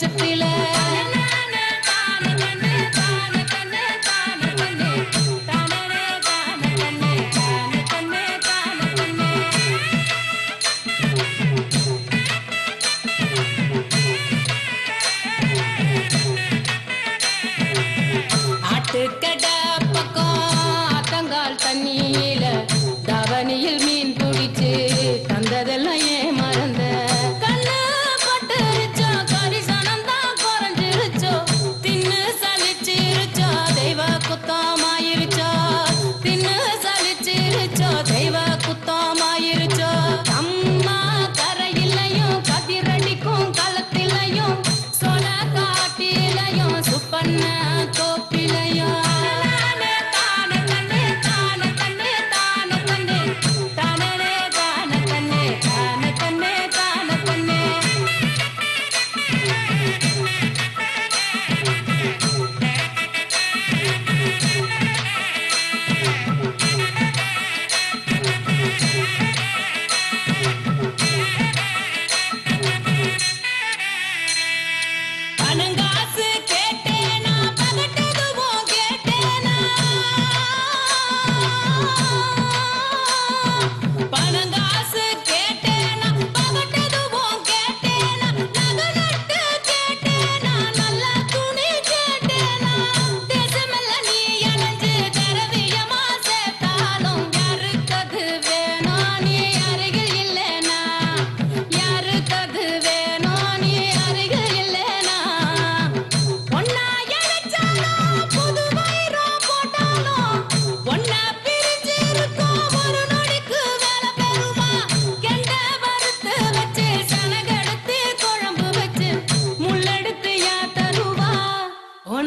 to feel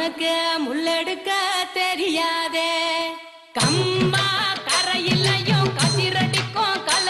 உனக்கு முள்ளெடுக்க தெரியாதே. கம்பா கரையிலையும் கதிரடிக்கும் கல்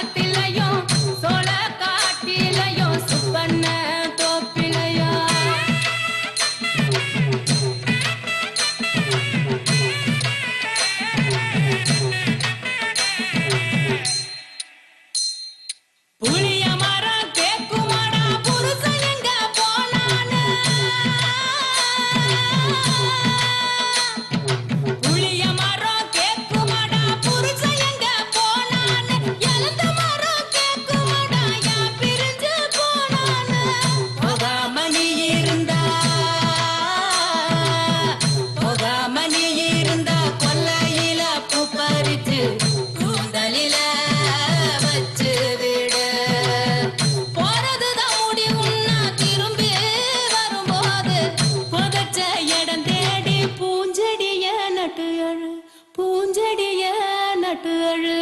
的人